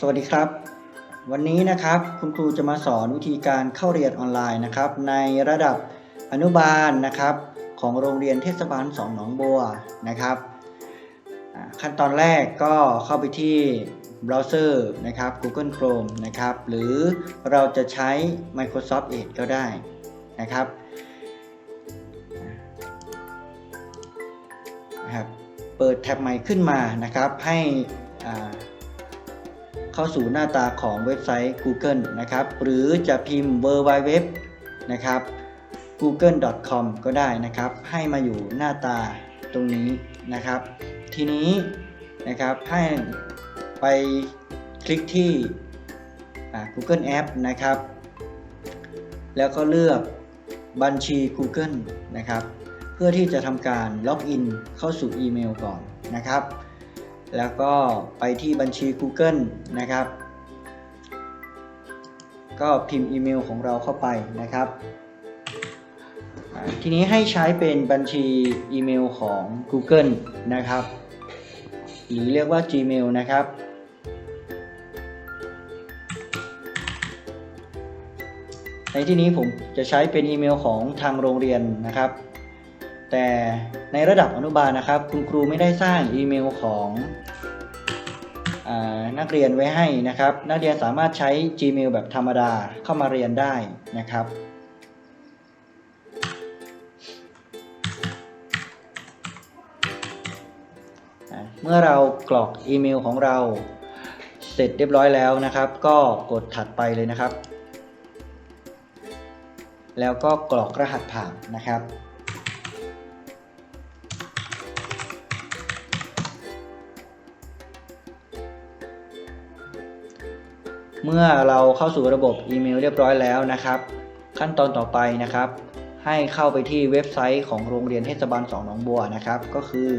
สวัสดีครับ วันนี้นะครับคุณครูจะมาสอนวิธีการเข้าเรียนออนไลน์นะครับ ในระดับอนุบาลนะครับ ของโรงเรียนเทศบาลสองหนองบัวนะครับ ขั้นตอนแรกก็เข้าไปที่เบราว์เซอร์นะครับ Google Chrome นะครับ หรือเราจะใช้ Microsoft Edge ก็ได้นะครับนะครับ เปิดแท็บใหม่ขึ้นมานะครับให้อ่า เข้าสู่หน้าตาของเว็บไซต์ Google นะครับ หรือจะพิมพ์ w w w นะครับ google.com ก็ได้นะครับ ให้มาอยู่หน้าตาตรงนี้นะครับ ทีนี้นะครับให้ไปคลิกที่ Google App นะครับ แล้วก็เลือกบัญชี Google นะครับ เพื่อที่จะทำการล็อกอินเข้าสู่อีเมลก่อนนะครับ แล้วก็ไปที่บัญชี Google นะครับ ก็พิมพ์อีเมลของเราเข้าไปนะครับ ทีนี้ให้ใช้เป็นบัญชีอีเมลของ Google นะครับ หรือเรียกว่า Gmail นะครับในที่นี้ผมจะใช้เป็นอีเมลของทางโรงเรียนนะครับ แต่ในระดับอนุบาลนะครับ คุณครูไม่ได้สร้างอีเมลของอนักเรียนไว้ให้นะครับ นักเรียนสามารถใช้ Gmail แบบธรรมดาเข้ามาเรียนได้นะครับเมื่อเรากรอกอีเมลของเราเสร็จเรียบร้อยแล้วนะครับ ก็กดถัดไปเลยนะครับ แล้วก็กรอกรหัสผ่านนะครับ เมื่อเราเข้าสู่ระบบอีเมลเรียบร้อยแล้วนะครับ ขั้นตอนต่อไปนะครับ ให้เข้าไปที่เว็บไซต์ของโรงเรียนเทศบาล2หนองบัวนะครับ ก็คือ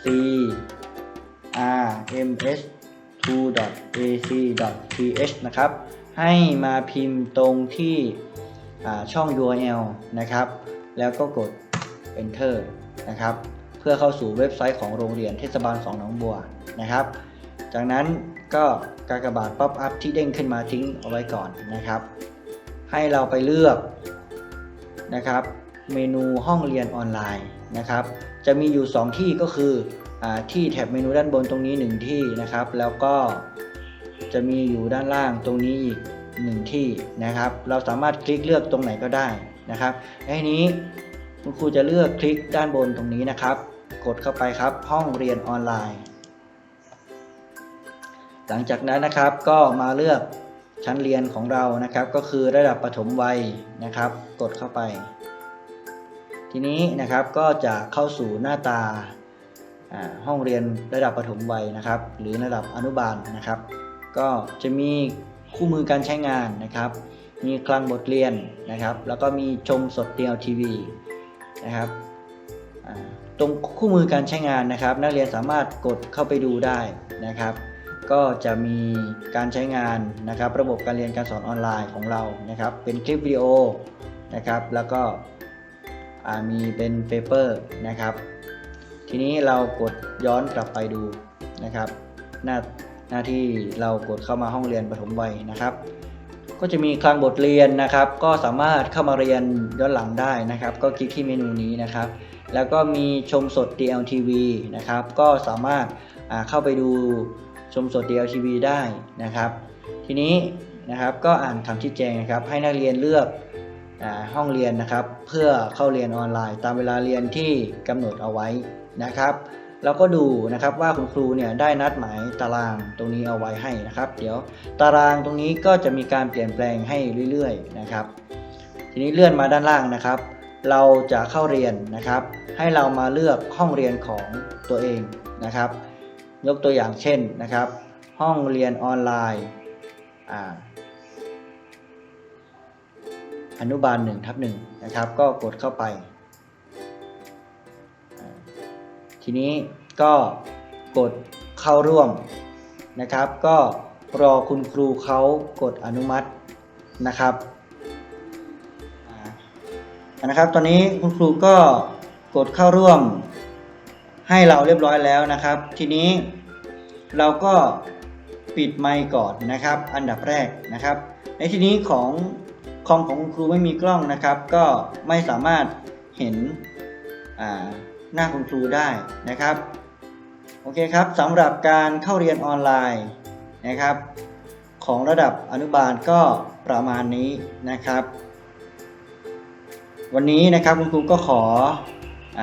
c r m s 2 a c t h นะครับ ให้มาพิมพ์ตรงที่ช่อง URL นะครับ แล้วก็กด enter นะครับ เพื่อเข้าสู่เว็บไซต์ของโรงเรียนเทศบาล2หนองบัวนะครับ จากนั้นก็กากบาทป๊อปอัพที่เด้งขึ้นมาทิ้งเอาไว้ก่อนนะครับ ให้เราไปเลือกนะครับ เมนูห้องเรียนออนไลน์นะครับ จะมีอยู่ 2 ที่ก็คืออที่แถบเมนูด้านบนตรงนี้ 1 ที่นะครับ แล้วก็จะมีอยู่ด้านล่างตรงนี้อีก1ที่นะครับ เราสามารถคลิกเลือกตรงไหนก็ได้นะครับในทีนี้คุณครูจะเลือกคลิกด้านบนตรงนี้นะครับ กดเข้าไปครับห้องเรียนออนไลน์ หลังจากนั้นนะครับก็มาเลือกชั้นเรียนของเรานะครับ ก็คือระดับประถมวัยนะครับ กดเข้าไป ทีนี้นะครับก็จะเข้าสู่หน้าตาห้องเรียนระดับประถมวัยนะครับ หรือระดับอนุบาลนะครับ ก็จะมีคู่มือการใช้งานนะครับ มีคลังบทเรียนนะครับ แล้วก็มีชมสดเดียวทีวีนะครับตรงคู่มือการใช้งานนะครับ นักเรียนสามารถกดเข้าไปดูได้นะครับ ก็จะมีการใช้งานนะครับ ระบบการเรียนการสอนออนไลน์ของเรานะครับ เป็นคลิปวิดีโอนะครับ แล้วก็มีเป็นเปเปอร์นะครับ ทีนี้เรากดย้อนกลับไปดูนะครับ หน้าหน้าที่เรากดเข้ามาห้องเรียนปฐมวัยนะครับ ก็จะมีคลังบทเรียนนะครับ ก็สามารถเข้ามาเรียนย้อนหลังได้นะครับ ก็คลิกที่เมนูนี้นะครับ แล้วก็มีชมสด DLTV นะครับ ก็สามารถเข้าไปดู ชมสด DLTV ได้นะครับ ทีนี้นะครับก็อ่านคำชี้แจงนะครับ ให้นักเรียนเลือกอห้องเรียนนะครับ เพื่อเข้าเรียนออนไลน์ ตามเวลาเรียนที่กำหนดเอาไว้นะครับแล้วก็ดูนะครับว่าคุณครูเนี่ยได้นัดหมายตารางตรงนี้เอาไว้ให้นะครับ เดี๋ยวตารางตรงนี้ก็จะมีการเปลี่ยนแปลงให้เรื่อยๆนะครับ ทีนี้เลื่อนมาด้านล่างนะครับ เราจะเข้าเรียนนะครับ ให้เรามาเลือกห้องเรียนของตัวเองนะครับ ยกตัวอย่างเช่นนะครับ ห้องเรียนออนไลน์อนุบาล1ทับ1นะครับ ก็กดเข้าไป ทีนี้ก็กดเข้าร่วมนะครับ ก็รอคุณครูเขากดอนุมัตินะครับนะครับ ตอนนี้คุณครูก็กดเข้าร่วม ให้เราเรียบร้อยแล้วนะครับ ทีนี้เราก็ปิดไมค์ก่อนนะครับ อันดับแรกนะครับ ในที่นี้ของคอมของครูไม่มีกล้องนะครับ ก็ไม่สามารถเห็นหน้าคุณครูได้นะครับโอเคครับสำหรับการเข้าเรียนออนไลน์นะครับ ของระดับอนุบาลก็ประมาณนี้นะครับ วันนี้นะครับคุณครูก็ขออ